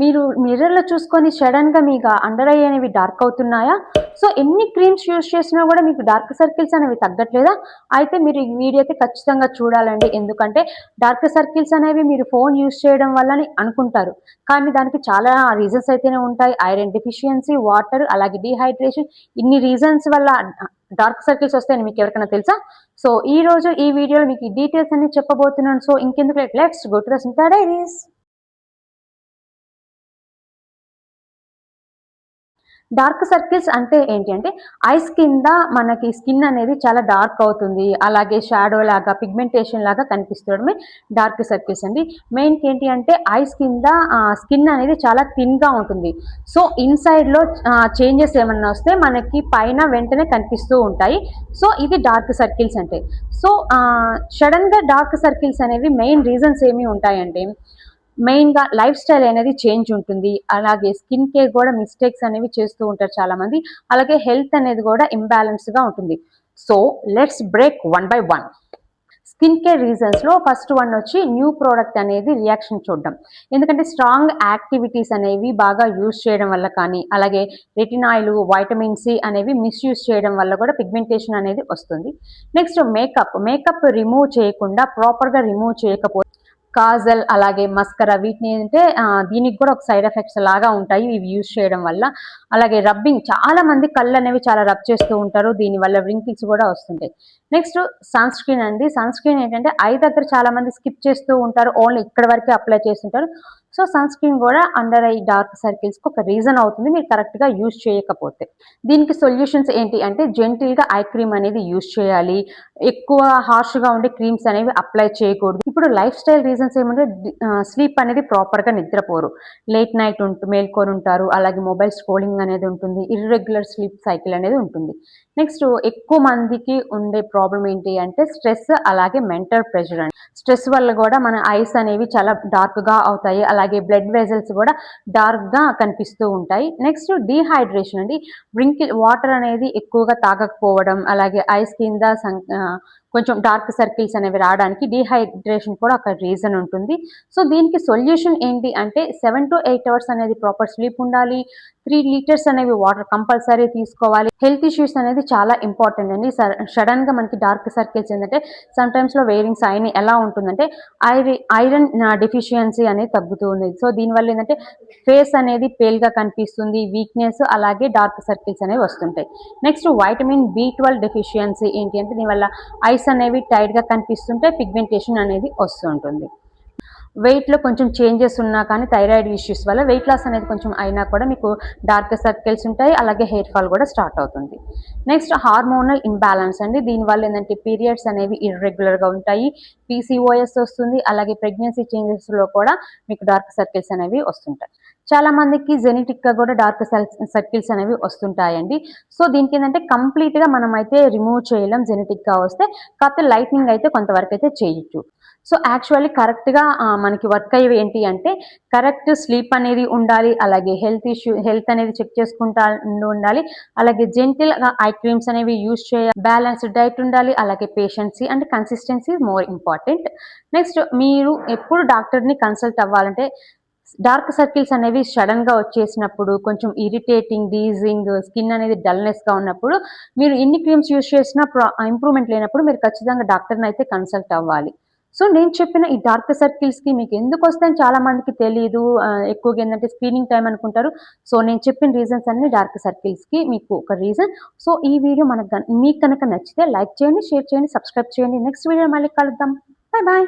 మీరు మిర్రర్లో చూసుకొని సడన్గా మీకు అండర్ ఐ అనేవి డార్క్ అవుతున్నాయా? సో ఎన్ని క్రీమ్స్ యూస్ చేసినా కూడా మీకు డార్క్ సర్కిల్స్ అనేవి తగ్గట్లేదా? అయితే మీరు ఈ వీడియో అయితే ఖచ్చితంగా చూడాలండి. ఎందుకంటే డార్క్ సర్కిల్స్ అనేవి మీరు ఫోన్ యూజ్ చేయడం వల్లని అనుకుంటారు. కానీ దానికి చాలా రీజన్స్ అయితేనే ఉంటాయి. ఐరన్ డెఫిషియన్సీ వాటర్ అలాగే డిహైడ్రేషన్ ఇన్ని రీజన్స్ వల్ల డార్క్ సర్కిల్స్ వస్తాయని మీకు ఎవరికైనా తెలుసా? సో ఈ రోజు ఈ వీడియోలో మీకు డీటెయిల్స్ అన్ని చెప్పబోతున్నాను. సో ఇంకెందుకు let's go to the diaries dark circles అంటే ఏంటి అంటే ఐస్ కింద మనకి స్కిన్ అనేది చాలా డార్క్ అవుతుంది. అలాగే షాడో లాగా పిగ్మెంటేషన్ లాగా కనిపిస్తుండమే డార్క్ సర్కిల్స్ అండి. మెయిన్ ఏంటి అంటే ఐస్ కింద స్కిన్ అనేది చాలా థిన్గా ఉంటుంది. సో ఇన్సైడ్లో చేంజెస్ ఏమన్నా వస్తే మనకి పైన వెంటనే కనిపిస్తూ ఉంటాయి. సో ఇది డార్క్ సర్కిల్స్ అంటే. సో సడన్గా డార్క్ సర్కిల్స్ అనేవి మెయిన్ రీజన్స్ ఏమి ఉంటాయంటే మెయిన్గా లైఫ్ స్టైల్ అనేది చేంజ్ ఉంటుంది. అలాగే స్కిన్ కేర్ కూడా మిస్టేక్స్ అనేవి చేస్తూ ఉంటారు చాలామంది. అలాగే హెల్త్ అనేది కూడా ఇంబ్యాలెన్స్గా ఉంటుంది. So let's break one by one. Skin care రీజన్స్లో first one వచ్చి న్యూ ప్రోడక్ట్ అనేది రియాక్షన్ చూడడం. ఎందుకంటే స్ట్రాంగ్ యాక్టివిటీస్ అనేవి బాగా యూజ్ చేయడం వల్ల కానీ అలాగే రెటినాయిల్ వైటమిన్ సి అనేవి మిస్యూజ్ చేయడం వల్ల కూడా పిగ్మెంటేషన్ అనేది వస్తుంది. Next makeup. మేకప్ రిమూవ్ చేయకుండా ప్రాపర్గా రిమూవ్ చేయకపోతే కాజల్ అలాగే మస్కరా వీటిని అంటే దీనికి కూడా ఒక సైడ్ ఎఫెక్ట్స్ లాగా ఉంటాయి. ఇవి యూజ్ చేయడం వల్ల. అలాగే రబ్బింగ్ చాలా మంది కళ్ళు అనేవి చాలా రబ్ చేస్తూ ఉంటారు. దీనివల్ల రింకిల్స్ కూడా వస్తుంటాయి. నెక్స్ట్ సన్ స్క్రీన్ అండి. సన్ స్క్రీన్ ఏంటంటే ఐ దగ్గర చాలా మంది స్కిప్ చేస్తూ ఉంటారు. ఓన్లీ ఇక్కడ వరకే అప్లై చేస్తుంటారు. సో సన్ స్క్రీన్ కూడా అండర్ ఐ డార్క్ సర్కిల్స్కి ఒక రీజన్ అవుతుంది. మీరు కరెక్ట్గా యూజ్ చేయకపోతే. దీనికి సొల్యూషన్స్ ఏంటి అంటే జెంటిల్గా ఐ క్రీమ్ అనేది యూజ్ చేయాలి. ఎక్కువ హార్ష్గా ఉండే క్రీమ్స్ అనేవి అప్లై చేయకూడదు. ఇప్పుడు లైఫ్ స్టైల్ రీజన్స్ ఏమంటే స్లీప్ అనేది ప్రాపర్గా నిద్రపోరు. లేట్ నైట్ ఉంటు మేల్కొని ఉంటారు. అలాగే మొబైల్ స్క్రోలింగ్ అనేది ఉంటుంది. ఇర్రెగ్యులర్ స్లీప్ సైకిల్ అనేది ఉంటుంది. నెక్స్ట్ ఎక్కువ మందికి ఉండే ప్రాబ్లం ఏంటి అంటే స్ట్రెస్ అలాగే మెంటల్ ప్రెషర్ అండి. స్ట్రెస్ వల్ల కూడా మన ఐస్ అనేవి చాలా డార్క్గా అవుతాయి. అలాగే బ్లడ్ వెజల్స్ కూడా డార్క్గా కనిపిస్తూ ఉంటాయి. నెక్స్ట్ డీహైడ్రేషన్ అండి. డ్రింక్ వాటర్ అనేది ఎక్కువగా తాగకపోవడం అలాగే ఐస్ కింద కొంచెం డార్క్ సర్కిల్స్ అనేవి రావడానికి డీహైడ్రేషన్ కూడా ఒక రీజన్ ఉంటుంది. సో దీనికి సొల్యూషన్ ఏంటి అంటే సెవెన్ టు ఎయిట్ అవర్స్ అనేది ప్రాపర్ స్లీప్ ఉండాలి. త్రీ లీటర్స్ అనేవి వాటర్ కంపల్సరీ తీసుకోవాలి. హెల్త్ ఇష్యూస్ అనేది చాలా ఇంపార్టెంట్ అండి. సడన్గా మనకి డార్క్ సర్కిల్స్ ఏంటంటే సమ్ టైమ్స్లో వేరింగ్స్ సైన్ ఎలా ఉంటుందంటే ఐరన్ డెఫిషియన్సీ అనేది తగ్గుతూ ఉంది సో దీనివల్ల ఏంటంటే ఫేస్ అనేది పేల్గా కనిపిస్తుంది వీక్నెస్ అలాగే డార్క్ సర్కిల్స్ అనేవి వస్తుంటాయి. Next vitamin B twelve deficiency ఏంటి అంటే దీనివల్ల ఐస్ అనేవి టైట్గా కనిపిస్తుంటే పిగ్మెంటేషన్ అనేది వస్తుంటుంది. వెయిట్లో కొంచెం చేంజెస్ ఉన్నా కానీ థైరాయిడ్ ఇష్యూస్ వల్ల వెయిట్ లాస్ అనేది కొంచెం అయినా కూడా మీకు డార్క్ సర్కిల్స్ ఉంటాయి అలాగే హెయిర్ ఫాల్ కూడా స్టార్ట్ అవుతుంది. నెక్స్ట్ హార్మోనల్ ఇంబ్యాలెన్స్ అండి. దీనివల్ల ఏంటంటే పీరియడ్స్ అనేవి ఇర్రెగ్యులర్గా ఉంటాయి. పీసీఓఎస్ వస్తుంది అలాగే ప్రెగ్నెన్సీ చేంజెస్లో కూడా మీకు డార్క్ సర్కిల్స్ అనేవి వస్తుంటాయి. చాలా మందికి జెనెటిక్గా కూడా డార్క్ సర్కిల్స్ అనేవి వస్తుంటాయండి. సో దీనికి ఏంటంటే కంప్లీట్గా మనం అయితే రిమూవ్ చేయలేం జెనెటిక్గా వస్తే కాకపోతే లైట్నింగ్ అయితే కొంతవరకు అయితే చేయొచ్చు. సో యాక్చువల్లీ కరెక్ట్గా మనకి వర్క్ అయ్యేవి ఏంటి అంటే కరెక్ట్ స్లీప్ అనేది ఉండాలి అలాగే హెల్త్ ఇష్యూ హెల్త్ అనేది చెక్ చేసుకుంటా ఉండాలి అలాగే జెంటిల్ ఐ క్రీమ్స్ అనేవి యూజ్ చేయాలి బ్యాలెన్స్డ్ డైట్ ఉండాలి అలాగే patience and consistency more important next మీరు ఎప్పుడు డాక్టర్ని కన్సల్ట్ అవ్వాలంటే డార్క్ సర్కిల్స్ అనేవి సడన్గా వచ్చేసినప్పుడు కొంచెం ఇరిటేటింగ్ డీజింగ్ స్కిన్ అనేది డల్నెస్గా ఉన్నప్పుడు మీరు ఎన్ని క్రీమ్స్ యూస్ చేసినా ఇంప్రూవ్మెంట్ లేనప్పుడు మీరు ఖచ్చితంగా డాక్టర్ని అయితే కన్సల్ట్ అవ్వాలి. సో నేను చెప్పిన ఈ డార్క్ సర్కిల్స్కి మీకు ఎందుకు వస్తాయని చాలా మందికి తెలియదు ఎక్కువగా ఏంటంటే స్క్రీనింగ్ టైం అనుకుంటారు. సో నేను చెప్పిన రీజన్స్ అన్ని డార్క్ సర్కిల్స్కి మీకు ఒక రీజన్ సో ఈ వీడియో మనకు మీకు కనుక నచ్చితే లైక్ చేయండి షేర్ చేయండి సబ్స్క్రైబ్ చేయండి. నెక్స్ట్ వీడియో మళ్ళీ కలుద్దాం. Bye bye